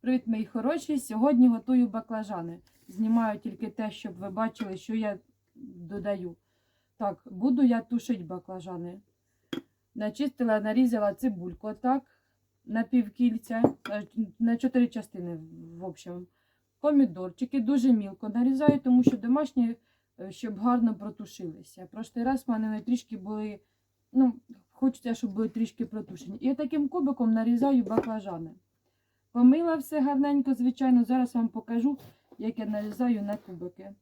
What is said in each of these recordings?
Привіт, мої хороші! Сьогодні готую баклажани. Знімаю тільки те, щоб ви бачили, що я додаю. Так, буду я тушити баклажани. Начистила, нарізала цибульку так, на півкільця, е, на чотири частини, в общем. Помідорчики дуже мілко нарізаю, тому що домашні, е, щоб гарно протушилися. Прошлий раз в мене трішки були, ну, хочеться, щоб були трішки протушені. І таким кубиком нарізаю баклажани. Помила все гарненько, звичайно. Зараз вам покажу, як я нарізаю на кубики.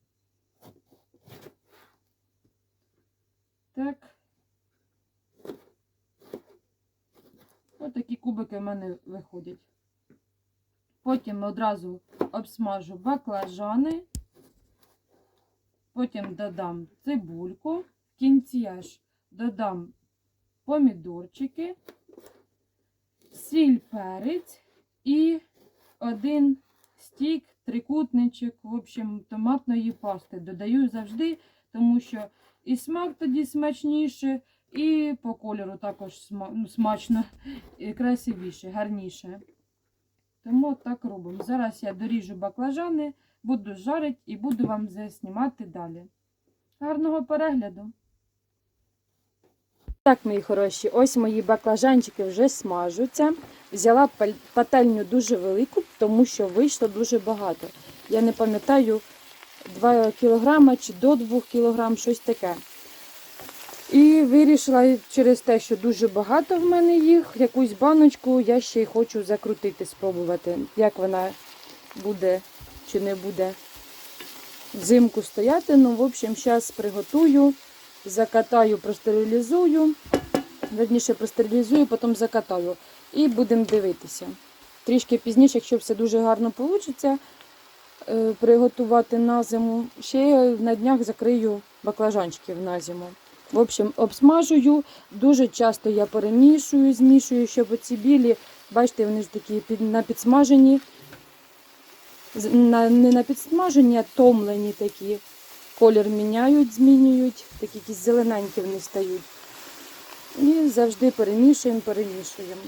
Так. Ось такі кубики в мене виходять. Потім одразу обсмажу баклажани. Потім додам цибульку. В кінці аж додам помідорчики, сіль, перець і один стік, трикутничок, в общем, томатної пасти. Додаю завжди, тому що і смак тоді смачніше, і по кольору також ну, смачно, і красивіше, гарніше. Тому так робимо. Зараз я доріжу баклажани, буду жарити і буду вам заснімати далі. Гарного перегляду! Так, мої хороші, ось мої баклажанчики вже смажуться. Взяла пательню дуже велику, тому що вийшло дуже багато. Я не пам'ятаю 2 кг чи до 2 кг, щось таке. І вирішила через те, що дуже багато в мене їх, якусь баночку я ще й хочу закрутити, спробувати, як вона буде чи не буде взимку стояти. Ну, в общем, зараз приготую, закатаю, простерилізую. Верніше простерилізую, потім закатаю. І будемо дивитися. Трішки пізніше, якщо все дуже гарно вийде, приготувати на зиму. Ще на днях закрию баклажанчиків на зиму. В общем, обсмажую. Дуже часто я перемішую, змішую, щоб оці білі, бачите, вони ж такі на підсмажені. Не на підсмажені, а томлені такі. Колір міняють, змінюють, такі якісь зелененькі вони стають. І завжди перемішуємо, перемішуємо.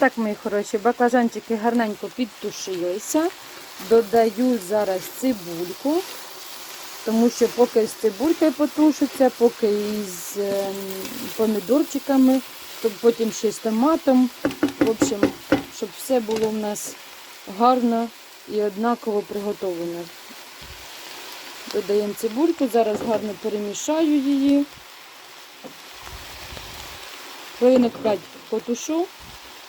Так, мої хороші, баклажанчики гарненько підтушилися. Додаю зараз цибульку, тому що поки з цибулькою потушиться, поки із ем, помідорчиками, то потім ще з томатом. В общем, щоб все було в нас гарно і однаково приготовлено. Додаємо цибульку, зараз гарно перемішаю її. Хвилинок 5 потушу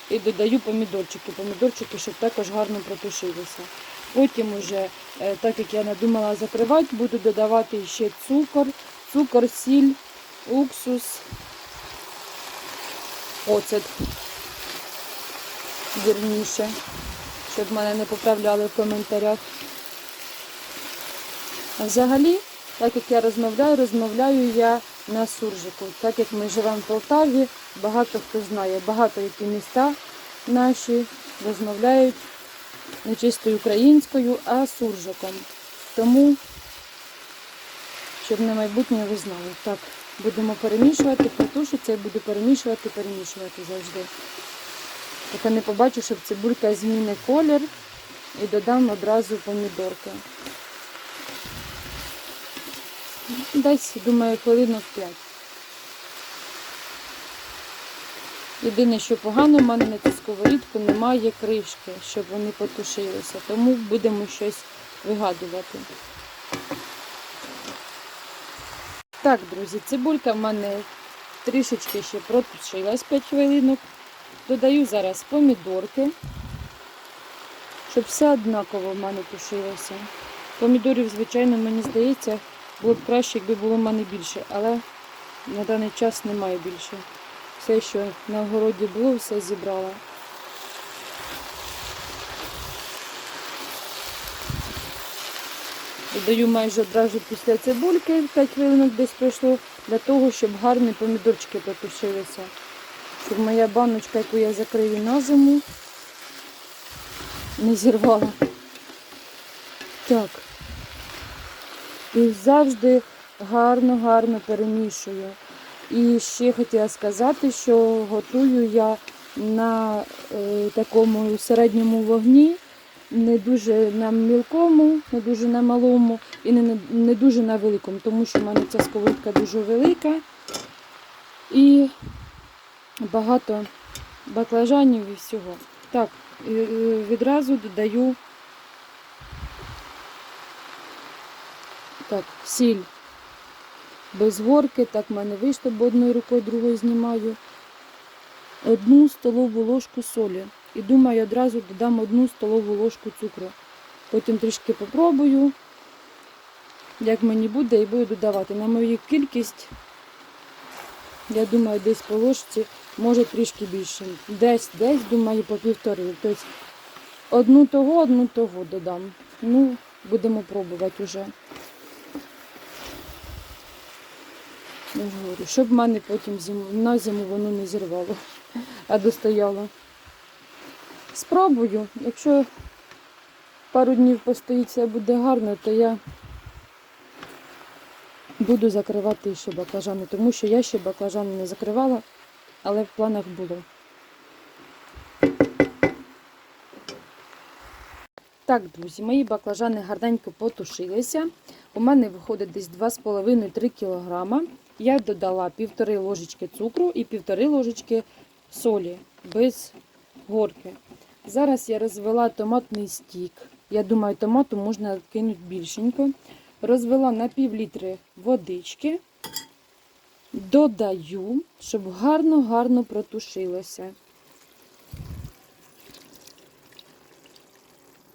і додаю помідорчики. Помідорчики, щоб також гарно протушилися. Потім уже, е, так як я надумала закривати, буду додавати ще цукор, цукор, сіль, уксус, оцет. Вірніше, щоб мене не поправляли в коментарях. А взагалі, так як я розмовляю, розмовляю я на суржику. Так як ми живемо в Полтаві, багато хто знає, багато які міста наші розмовляють не чисто українською, а суржиком. Тому, щоб на майбутнє ви знали. Так, будемо перемішувати, протушиться і буду перемішувати, перемішувати завжди. Поки не побачу, щоб цибулька зміни колір і додам одразу помідорки. Десь, думаю, хвилинок 5. Єдине, що погано, в мене на цю сковорідку немає кришки, щоб вони потушилися. Тому будемо щось вигадувати. Так, друзі, цибулька в мене трішечки ще протушилась 5 хвилинок. Додаю зараз помідорки, щоб все однаково в мене тушилося. Помідорів, звичайно, мені здається, було б краще, якби було в мене більше, але на даний час немає більше. Все, що на городі було, все зібрала. Додаю майже одразу після цибульки, 5 хвилинок десь пройшло, для того, щоб гарні помідорчики потушилися. Щоб моя баночка, яку я закрию на зиму, не зірвала. Так. І завжди гарно-гарно перемішую. І ще хотіла сказати, що готую я на е, такому середньому вогні, не дуже на мілкому, не дуже на малому і не, не дуже на великому, тому що в мене ця сковорідка дуже велика і багато баклажанів і всього. Так, е, відразу додаю так, сіль без горки, так в мене вийшло, бо одною рукою другою знімаю. Одну столову ложку солі. І думаю, одразу додам одну столову ложку цукру. Потім трішки попробую, як мені буде, і буду додавати. На мою кількість, я думаю, десь по ложці, може трішки більше. Десь, десь, думаю, по півтори. Тобто одну того, одну того додам. Ну, будемо пробувати вже. Я ж говорю, щоб в мене потім зиму, на зиму воно не зірвало, а достояло. Спробую. Якщо пару днів постоїть, все буде гарно, то я буду закривати ще баклажани, тому що я ще баклажани не закривала, але в планах було. Так, друзі, мої баклажани гарненько потушилися. У мене виходить десь 2,5-3 кг. Я додала півтори ложечки цукру і півтори ложечки солі без горки. Зараз я розвела томатний стік. Я думаю, томату можна кинути більшенько. Розвела на пів літри водички, додаю, щоб гарно-гарно протушилося.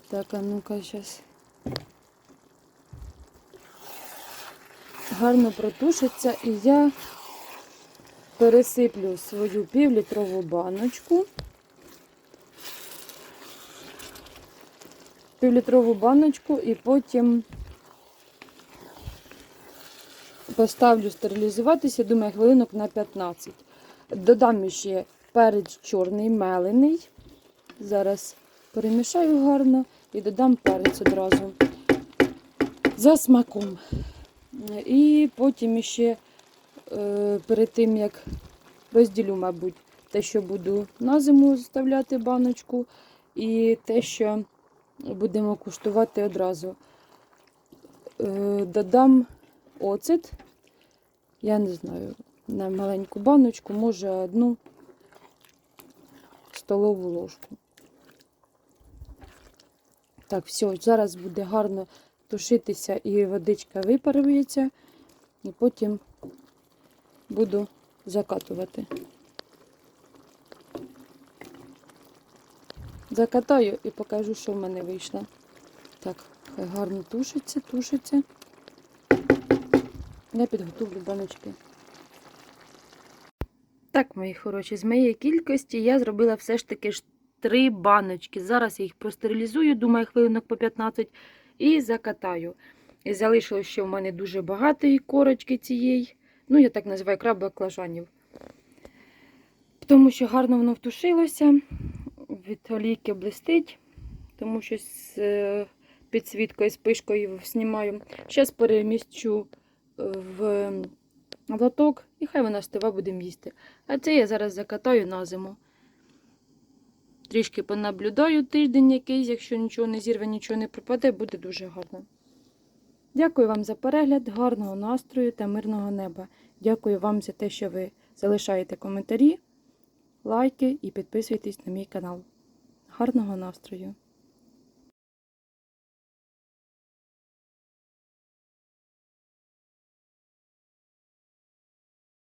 Так, а ну-ка зараз. Гарно протушиться і я пересиплю свою півлітрову баночку. Півлітрову баночку і потім поставлю стерилізуватися, думаю, хвилинок на 15. Додам ще перець чорний мелений. Зараз перемішаю гарно і додам перець одразу за смаком. І потім ще е, перед тим, як розділю, мабуть, те, що буду на зиму заставляти баночку, і те, що будемо куштувати одразу. Е, Додам оцет, я не знаю, на маленьку баночку, може одну столову ложку. Так, все, зараз буде гарно тушитися і водичка випарується, і потім буду закатувати. Закатаю і покажу, що в мене вийшло. Так, хай гарно тушиться, тушиться. Я підготовлю баночки. Так, мої хороші, з моєї кількості я зробила все ж таки три баночки. Зараз я їх простерилізую, думаю, хвилинок по 15 і закатаю. І залишилось ще в мене дуже багато корочки цієї. Ну, я так називаю краб баклажанів. Тому що гарно воно втушилося, від олійки блистить, тому що з е, підсвіткою, з пишкою знімаю. Зараз переміщу в лоток і хай вона стива будемо їсти. А це я зараз закатаю на зиму. Трішки понаблюдаю тиждень якийсь, якщо нічого не зірве, нічого не пропаде, буде дуже гарно. Дякую вам за перегляд, гарного настрою та мирного неба. Дякую вам за те, що ви залишаєте коментарі, лайки і підписуєтесь на мій канал. Гарного настрою!